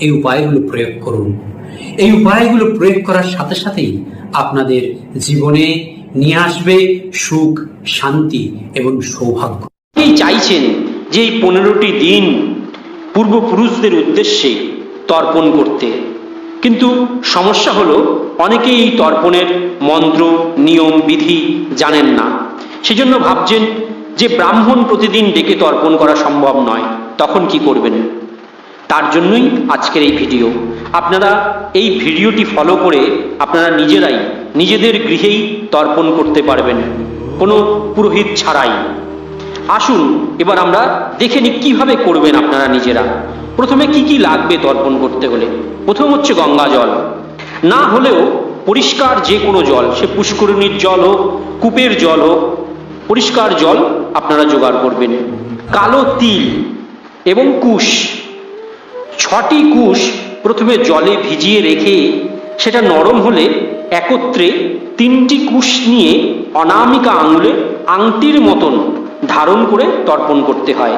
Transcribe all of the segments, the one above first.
এই উপায়গুলো প্রয়োগ করুন। এই উপায়গুলো প্রয়োগ করার সাথে সাথেই আপনাদের জীবনে নিয়ে আসবে সুখ, শান্তি এবং সৌভাগ্য। চাইছেন যে এই পনেরোটি দিন পূর্বপুরুষদের উদ্দেশ্যে তর্পণ করতে? কিন্তু সমস্যা হলো, অনেকেই এই তর্পণের মন্ত্র, নিয়ম, বিধি জানেন না। সেজন্য ভাবছেন যে ব্রাহ্মণ প্রতিদিন ডেকে তর্পণ করা সম্ভব নয়, তখন কি করবেন? তার জন্যই আজকের এই ভিডিও। আপনারা এই ভিডিওটি ফলো করে আপনারা নিজেরাই নিজেদের গৃহেই তর্পণ করতে পারবেন। কোনো পুরোহিত ছাড়াই। আসুন, এবার আমরা দেখে নিই কীভাবে করবেন আপনারা নিজেরা। প্রথমে কি কি লাগবে তর্পণ করতে হলে? প্রথম হচ্ছে গঙ্গা জল। না হলেও পরিষ্কার যে কোনো জল, সে পুষ্করিণীর জল হোক, কূপের জল হোক, পরিষ্কার জল আপনারা জোগাড় করবেন। কালো তিল এবং কুশ। ছটি কুশ প্রথমে জলে ভিজিয়ে রেখে সেটা নরম হলে একত্রে তিনটি কুশ নিয়ে অনামিকা আঙুলে আংটির মতন ধারণ করে তর্পণ করতে হয়।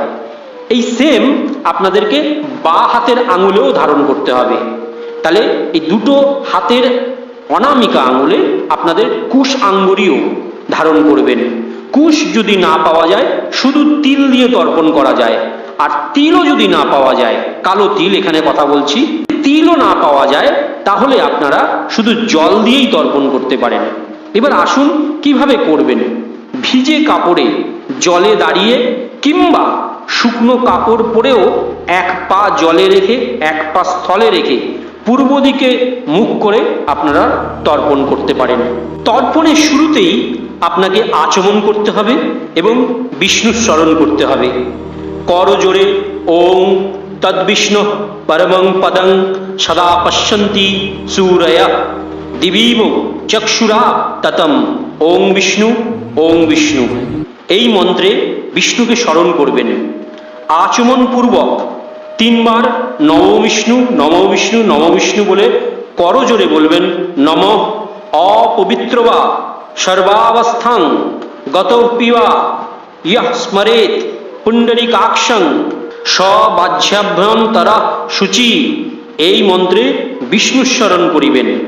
এই সেম আপনাদেরকে বা হাতের আঙুলেও ধারণ করতে হবে। তাহলে এই দুটো হাতের অনামিকা আঙুলে আপনাদের কুশ আঙ্গুরিও ধারণ করবেন। কুশ যদি না পাওয়া যায়, শুধু তিল দিয়ে তর্পণ করা যায়। আর তিলও যদি না পাওয়া যায়, কালো তিল এখানে কথা বলছি, তিলও না পাওয়া যায়, তাহলে আপনারা শুধু জল দিয়েই তর্পণ করতে পারেন। এবার আসুন কীভাবে করবেন? ভিজে কাপড়ে জলে দাঁড়িয়ে কিংবা শুকনো কাপড় পরেও এক পা জলে রেখে, এক পা স্থলে রেখে পূর্ব দিকে মুখ করে আপনারা তর্পণ করতে পারেন। তর্পণের শুরুতেই আপনাকে আচমন করতে হবে এবং বিষ্ণু স্মরণ করতে হবে। কর জোরে ওং তদ্বিষ্ণু পরমং পদং সদা পশ্যন্তি সূরয়া দিবীব চক্ষুরা ততম ওং বিষ্ণু ওং বিষ্ণু এই মন্ত্রে বিষ্ণুকে স্মরণ করবেন। আচমন পূর্বক তিনবার নম বিষ্ণু নম বিষ্ণু নম বিষ্ণু বলে করজোরে বলবেন, নম। অপবিত্র বা সর্বাবস্থাং গত পিবা ইহ স্মরেত পুণ্ডরিকাক্ষং সবাহ্যাভ্যন্তর সূচি এই মন্ত্রে বিষ্ণু স্মরণ করিবেন।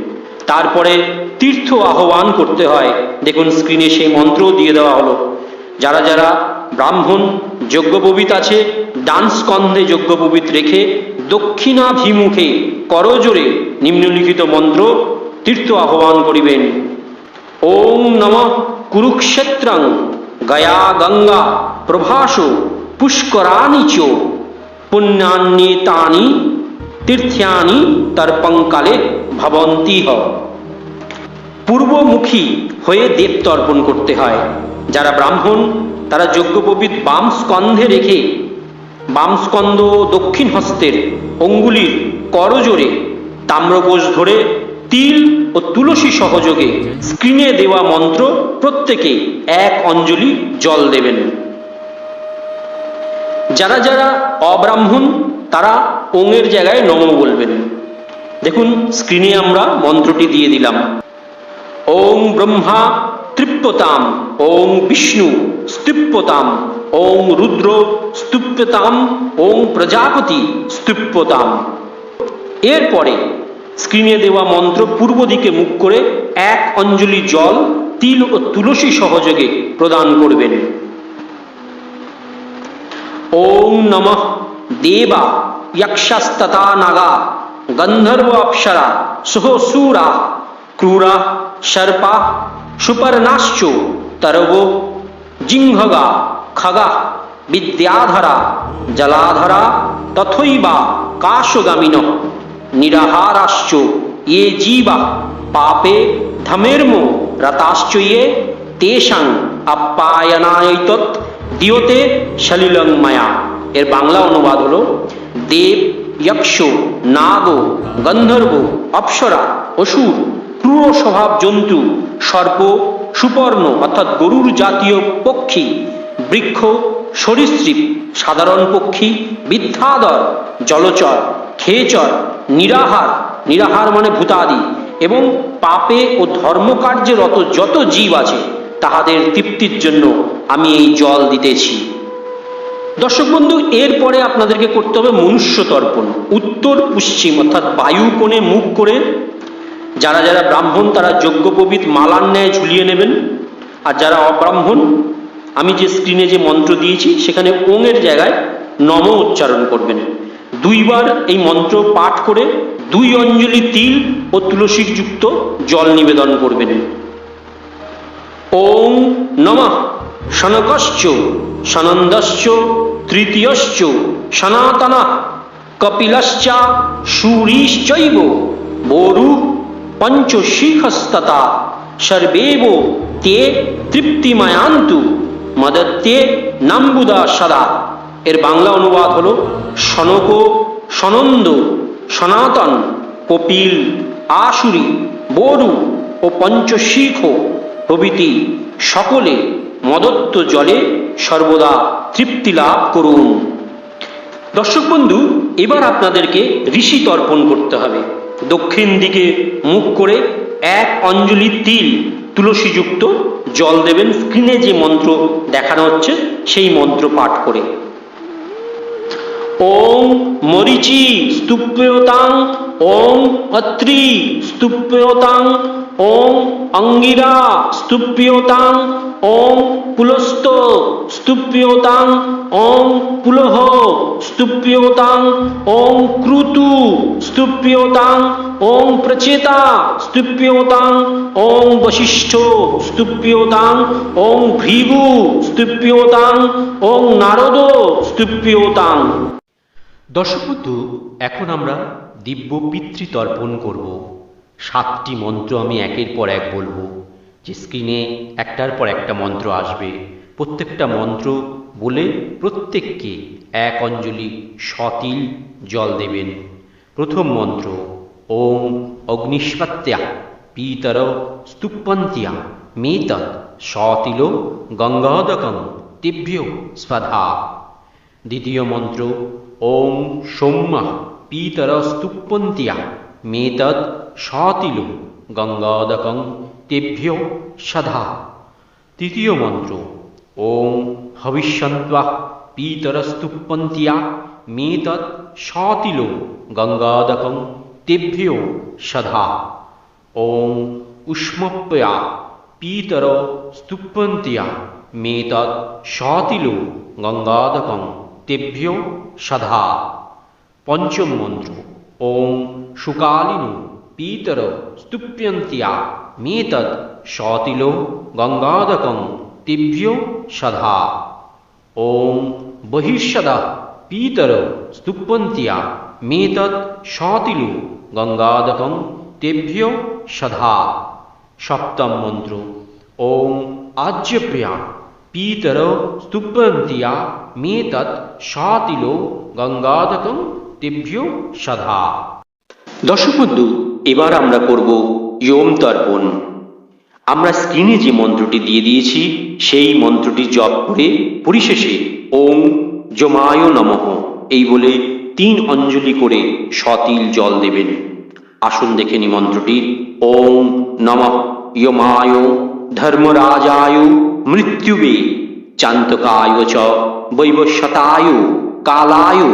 তারপরে তীর্থ আহ্বান করতে হয়। দেখুন স্ক্রিনে সেই মন্ত্র দিয়ে দেওয়া হলো। যারা যারা ব্রাহ্মণ যজ্ঞপবিত আছে, ডান স্কন্ধে যজ্ঞপবিত রেখে দক্ষিণাভিমুখে করজোরে নিম্নলিখিত মন্ত্র তীর্থ আহ্বান করিবেন। ওং নম কুরুক্ষেত্রং। গয়া গঙ্গা প্রভাসো পুষ্করাণি চ। পুণ্যান্যেতানি তীর্থ্যানি তর্পঙ্কালে ভবন্তিহ। পূর্বমুখী হয়ে দেব তর্পণ করতে হয়। যারা ব্রাহ্মণ, তারা যজ্ঞপবিত বাম স্কন্ধে রেখে, বাম স্কন্ধ দক্ষিণ হস্তের অঙ্গুলির করজোরে তাম্রকোষ ধরে তিল ও তুলসী সহযোগে স্ক্রিনে দেওয়া মন্ত্র প্রত্যেকে এক অঞ্জলি জল দেবেন। যারা যারা অব্রাহ্মণ, তারা ওঙের জায়গায় নম বলবেন। দেখুন স্ক্রিনে আমরা মন্ত্রটি দিয়ে দিলাম। ওং ব্রহ্মা তৃপ্যতাম ওং বিষ্ণু স্তৃপ্যতাম ওং রুদ্র স্তূপ্যতাম ওং প্রজাপতি স্তূপ্যতাম এরপরে স্ক্রিনে দেওয়া মন্ত্র পূর্ব দিকে মুখ করে এক অঞ্জলি জল, তিল ও তুলসী সহযোগে প্রদান করবেন। ওং নম দেবা যক্ষস্ততা নাগা গন্ধর্ব অপ্সরা সুহসুরা ক্রূরা সর্পা সুপর্ণাশ্চ তরব জিঙ্ঘগা খগা বিদ্যাধরা জলাধরা তথৈবা কাশগামিন নিরাহারাশ্চ ये জীবা পাপে ধমের্ম রতাশ্চ ये তেষাং আপ্যায়নায়তৎ দিয়তে সলিলং মায়া এর বাংলা অনুবাদ হলো, দেব যক্ষ নাগ গন্ধর্ব, অপ্সরা, অসুর, ক্রূর স্বভাব জন্তু, সর্প, সুপর্ণ, অর্থাৎ গরুর জাতীয় পক্ষী, বৃক্ষ, সরীসৃপ, সাধারণ পক্ষী বিদ্যাধর জলচর। খেচর, নিরাহার নিরাহার মানে ভূতাদি, এবং পাপে ও ধর্মকার্যে রত যত জীব আছে, তাহাদের তৃপ্তির জন্য আমি এই জল দিতেছি। দর্শক বন্ধু, এরপরে আপনাদেরকে করতে হবে মনুষ্য তর্পণ, উত্তর পশ্চিম, অর্থাৎ বায়ু কোণে মুখ করে যারা যারা ব্রাহ্মণ, তারা যজ্ঞোপবিত মালার ন্যায় ঝুলিয়ে নেবেন। আর যারা অব্রাহ্মণ, আমি যে স্ক্রিনে যে মন্ত্র দিয়েছি, সেখানে ওঙের জায়গায় নম উচ্চারণ করবেন। দুইবার এই মন্ত্র পাঠ করে দুই অঞ্জলি তিল ও তুলসীর যুক্ত জল নিবেদন করবেন। ওং নমঃ শনকশ্চ সনন্দশ্চ তৃতীয়শ্চ, সনাতন কপিলশ্চা শূরিশ্চৈব বোরু পঞ্চশিখস্ততা, সর্বেব তে তৃপ্তিময়ান্তু, মদত্তে নাম্বুদা সদা। এর বাংলা অনুবাদ হলো সনক সনন্দ, সনাতন, কপিল, আশুরি বরু ও পঞ্চশিখ প্রভৃতি সকলে মদত্ত জলে সর্বদা তৃপ্তি লাভ করুন। দর্শক বন্ধু, এবার আপনাদেরকে ঋষি তর্পণ করতে হবে। দক্ষিণ দিকে মুখ করে এক অঞ্জলি তিল তুলসীযুক্ত জল দেবেন। স্ক্রিনে যে মন্ত্র দেখানো হচ্ছে, সেই মন্ত্র পাঠ করে। ওং মরিচি স্তূপ্যতাং ওং অত্রি স্তূপ্যতাং ওং অঙ্গিরা স্তূপ্যতাং ওং পুলস্ত স্তূপ্যতাং ওং পুলহ স্তূপ্যতাং ওং ক্রুতু স্তূপ্যতাং ওং প্রচেতা স্তূপ্যতাং ওং বশিষ্ঠ স্তূপ্যতাং ওং ভৃগু স্তূপ্যতাং ওং নারদ স্তূপ্যতাং। দর্শক বন্ধু এখন আমরা দিব্য পিতৃতর্পণ করব। সাতটি মন্ত্র আমি একের পর এক বলব। যে স্ক্রিনে একটার পর একটা মন্ত্র আসবে। প্রত্যেকটা মন্ত্র বলে প্রত্যেককে এক অঞ্জলি সতিল জল দেবেন। প্রথম মন্ত্র, ওম অগ্নিষ্পত্যা পীতর স্তূপন্তিয়া মেত সতিল গঙ্গাদকং তিভ্য স্পধা। দ্বিতীয় মন্ত্র ওং সৌম্য পীতরস্তুপন্তিয়া মেতদ সতিল গঙ্গাদকং তেভ্য সধা তৃতীয় মন্ত্র ওং হবিষ্যন্ত্বা পীতরস্তুপন্তিয়া মেতদ সতিল গঙ্গাদকং তেভ্য সধা ওং উষ্মপ্যা পীতর স্তূপন্তিয়া মেতদ সতিল গঙ্গাদকং তেভ্য সধা পঞ্চম মন্ত্র। ওং সুকালিনু পীতর স্তূপ্যন্তিয়া। মেতদ সতিল গঙ্গাদকং তেভ্য সধা ওং বহিঃসদ পীতর স্তূপন্তিয়া মেতদ সতিল গঙ্গাদকং তেভ্য সধা সপ্তম মন্ত্র। ওং আজ্যপ্রিয়া। পীতর স্তূপন্তিয়া মেতৎ সাতিল গঙ্গাদকং তেভ্য সধা দর্শক বন্ধু এবার আমরা করব ইয়ম তর্পণ। আমরা স্ক্রিনে যে মন্ত্রটি দিয়ে দিয়েছি, সেই মন্ত্রটি জপ করে পরিশেষে ওম জমায় নমঃ। এই বলে তিন অঞ্জলি করে সতিল জল দেবেন। আসুন দেখে নি মন্ত্রটি। ওম নমঃ। ইয়মায় ধর্মরাজায় মৃত্যুবে চান্তকায় চ বৈবস্বতায় কালায়,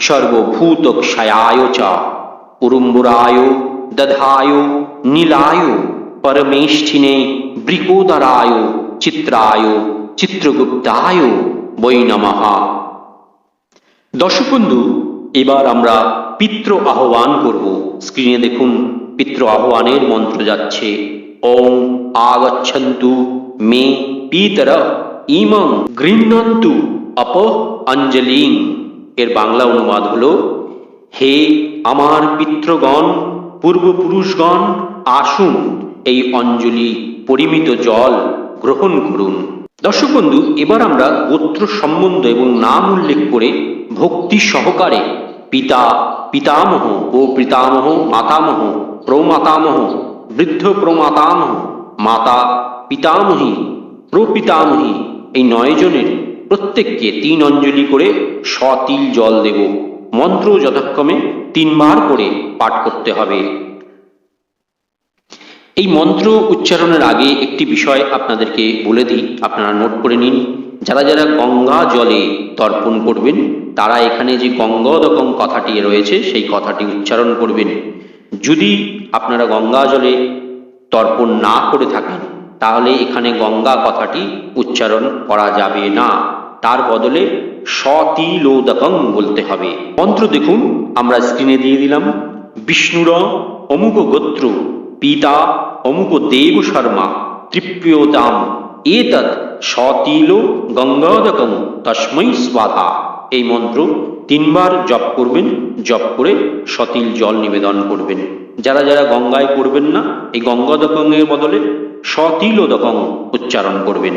সর্বভূতক্ষয়ায় চ। উরুম্বুরায়, দধায়, নীলায়, পরমেষ্ঠিনে বৃকোদরায় চিত্রায়, চিত্রগুপ্তায়, বৈ নমঃ। দর্শক এবার আমরা পিত্র আহ্বান করব। স্ক্রিনে দেখুন, পিত্র আহ্বানের মন্ত্র যাচ্ছে, ওম, আগচ্ছন্তু মে পিতর ইমং গৃহ্ণন্তু অপ অঞ্জলিং। এর বাংলা অনুবাদ হলো, হে আমার পিতৃগণ, পূর্বপুরুষগণ, আসুন এই অঞ্জলি পরিমিত জল গ্রহণ করুন। দর্শক বন্ধু, এবার আমরা গোত্র সম্বন্ধ এবং নাম উল্লেখ করে ভক্তি সহকারে পিতা পিতামহ ও পিতামহ মাতামহ প্রমাতামহ, বৃদ্ধ প্রমাতামহ, মাতা পিতামহী, প্রপিতামহী, এই নয় জনের প্রত্যেককে তিন অঞ্জলি করে সতিল জল দেব। মন্ত্র যথাক্রমে তিনবার করে পাঠ করতে হবে। এই মন্ত্র উচ্চারণের আগে একটি বিষয় আপনাদেরকে বলে দিই, আপনারা নোট করে নিন। যারা যারা গঙ্গা জলে তর্পণ করবেন, তারা এখানে যে গঙ্গোদকম কথাটি রয়েছে, সেই কথাটি উচ্চারণ করবেন। যদি আপনারা গঙ্গা জলে তর্পণ না করে থাকেন তাহলে এখানে গঙ্গা কথাটি উচ্চারণ করা যাবে না। তার বদলে সতিলোদকং বলতে হবে। মন্ত্র দেখুন, আমরা স্ক্রিনে দিয়ে দিলাম। বিষ্ণুর অমুক গোত্র, পিতা অমুক দেব শর্মা তৃপ্যোতাম এতৎ সতিল গঙ্গাদকম তস্মৈ স্বাধা। এই মন্ত্র তিনবার জপ করবেন, জপ করে সতিল জল নিবেদন করবেন। যারা যারা গঙ্গায় করবেন না, এই গঙ্গাদকঙের বদলে সতিলোদকং উচ্চারণ করবেন।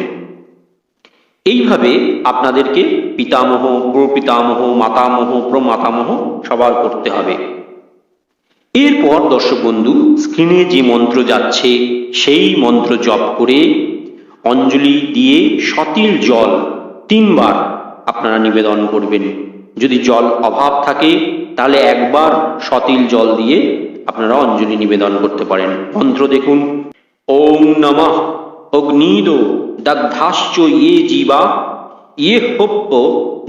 এইভাবে আপনাদেরকে পিতামহ প্রপিতামহ মাতামহ, প্রমাতামহ সবার করতে হবে। এরপর দর্শক বন্ধু, স্ক্রিনে যে মন্ত্র যাচ্ছে, সেই মন্ত্র জপ করে অঞ্জলি দিয়ে সতিল জল তিনবার আপনারা নিবেদন করবেন। যদি জল অভাব থাকে, তাহলে একবার সতিল জল দিয়ে আপনারা অঞ্জলি নিবেদন করতে পারেন। মন্ত্র দেখুন। ওম নমঃ। অগ্নিদ দগ্ধাশ্চ ইয়ে জীবা। ইয়ে হোপ্প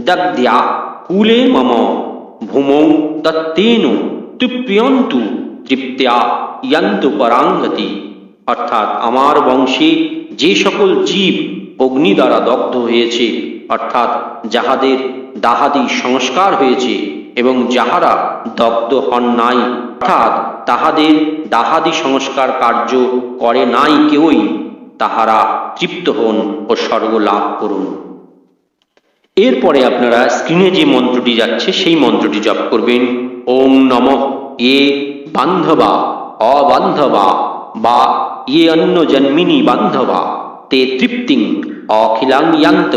দগ্ধ্যা। কুলে মম। ভূমৌ দত্তেন। তৃপ্যন্তু তৃপ্ত্যা। ইয়ান্তু পরাঙ্গতি। অর্থাৎ আমার বংশে যে সকল জীব অগ্নি দ্বারা দগ্ধ হয়েছে, অর্থাৎ যাহাদের দাহাদি সংস্কার হয়েছে এবং যাহারা দগ্ধ হন নাই, অর্থাৎ তাহাদের দাহাদি সংস্কার কার্য করে নাই কেউই, তাহারা তৃপ্ত হন ও স্বর্গ লাভ করুন। এরপরে আপনারা স্ক্রিনে যে মন্ত্রটি যাচ্ছে, সেই মন্ত্রটি জপ করবেন। ওম নম এ বান্ধবা, অবান্ধবা বা ইয়ে অন্য জন্মিনী বান্ধবা, তে তৃপ্তিং, অখিলাং ইয়ান্ত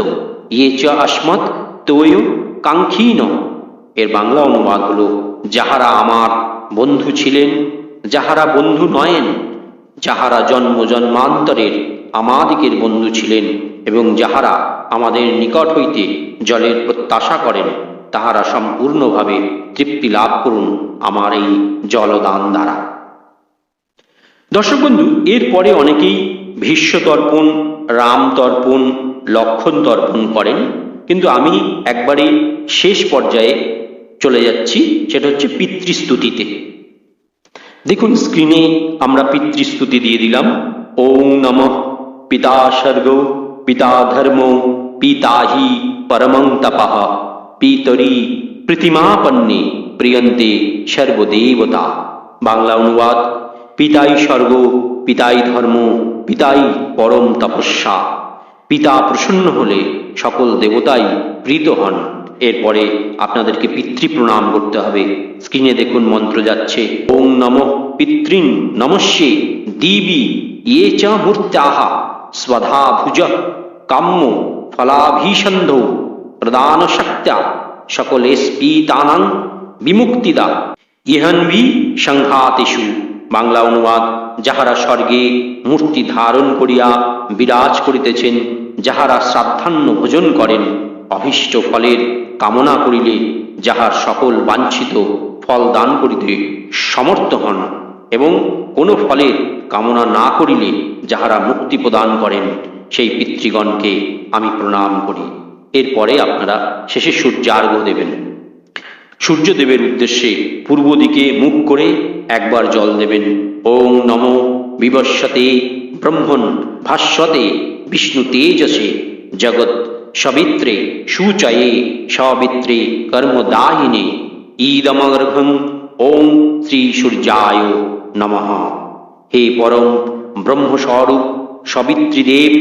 ইয়ে চ আসমত তোয় কাঙ্ক্ষীন। এর বাংলা অনুবাদ হলো, যাহারা আমার বন্ধু ছিলেন, যাহারা বন্ধু নয়েন, যাহারা জন্ম জন্মান্তরের আমাদিকের বন্ধু ছিলেন এবং যাহারা আমাদের নিকট হইতে জলের প্রত্যাশা করেন, তাহারা সম্পূর্ণভাবে তৃপ্তি লাভ করুন আমার এই জলদান দ্বারা। দর্শক বন্ধু, এরপরে অনেকেই ভীষ্ম তর্পণ, রাম তর্পণ, লক্ষণ তর্পণ করেন, কিন্তু আমি একবারে শেষ পর্যায়ে চলে যাচ্ছি, সেটা হচ্ছে পিতৃস্তুতিতে। দেখুন স্ক্রিনে আমরা পিতৃস্তুতি দিয়ে দিলাম। ওম নম, পিতা স্বর্গ পিতা ধর্ম, পিতা হি পরমং তপঃ, পিতরি প্রতিমাপন্নে প্রিয়ন্তে সর্বদেবতা। বাংলা অনুবাদ, পিতাই স্বর্গ পিতাই ধর্ম, পিতাই পরম তপস্যা। পিতা প্রসন্ন হলে সকল দেবতাই প্রীত হন। এরপরে আপনাদেরকে পিতৃ প্রণাম করতে হবে। স্ক্রিনে দেখুন মন্ত্র যাচ্ছে ওম নম পিতৃন নমস্যে দিবি ইয়ে চ মূর্ত্যাহা স্বধা ভুজ কাম্য ফলাভীষন্ধ প্রদান শক্ত্যা সকলে স্পীতানাং বিমুক্তিদা ইহন্বি সংঘাতেষু। বাংলা অনুবাদ, যাহারা স্বর্গে মূর্তি ধারণ করিয়া বিরাজ করিতেছেন, যাহারা শ্রাদ্ধান্য ভোজন করেন অভীষ্ট ফলের কামনা করিলে যাহার সকল বাঞ্ছিত ফল দান করিতে সমর্থ হন এবং কোনো ফলের কামনা না করিলে যাহারা মুক্তি প্রদান করেন, সেই পিতৃগণকে আমি প্রণাম করি। এরপরে আপনারা শেষে সূর্যার্ঘ দেবেন। সূর্যদেবের উদ্দেশ্যে পূর্ব দিকে মুখ করে একবার জল দেবেন। ওং নম বিবস্বতে ব্রহ্মণ ভাস্বতে বিষ্ণু তেজসে জগৎ সবিত্রে সুচয়ে, সবিত্রে কর্মদায়িনে ঈদমর্ঘং ওং শ্রী সূর্যায় নমঃ। হে পরম ব্রহ্মস্বরূপ, সবিত্রীদেব,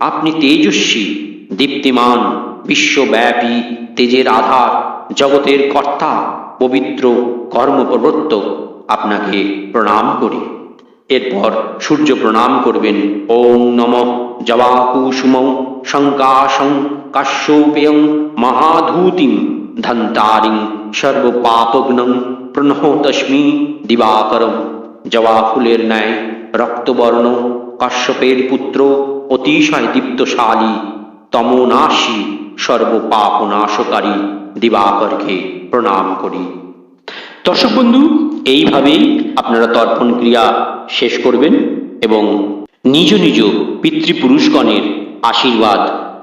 আপনি তেজস্বী, দীপ্তিমান, বিশ্বব্যাপী, তেজের আধার, জগতের কর্তা, পবিত্র কর্মপ্রবর্তক আপনাকে প্রণাম করি। এরপর সূর্য প্রণাম করবেন ওং নম। জবাকুসুম শঙ্কাশং কাশ্যপেয়ং মহাধূতিং ধন্তারিং সর্বপাপগ্নং প্রণহতস্মি দিবাকরম জবা ফুলের ন্যায় রক্তবর্ণ কাশ্যপের পুত্র অতিশয় দীপ্তশালী তমনাশী সর্বপাপনাশকারী দিবাকরকে প্রণাম করি দর্শক বন্ধু এইভাবেই আপনারা তর্পণ ক্রিয়া শেষ করবেন এবং নিজ নিজ পিতৃপুরুষগণের আশীর্বাদ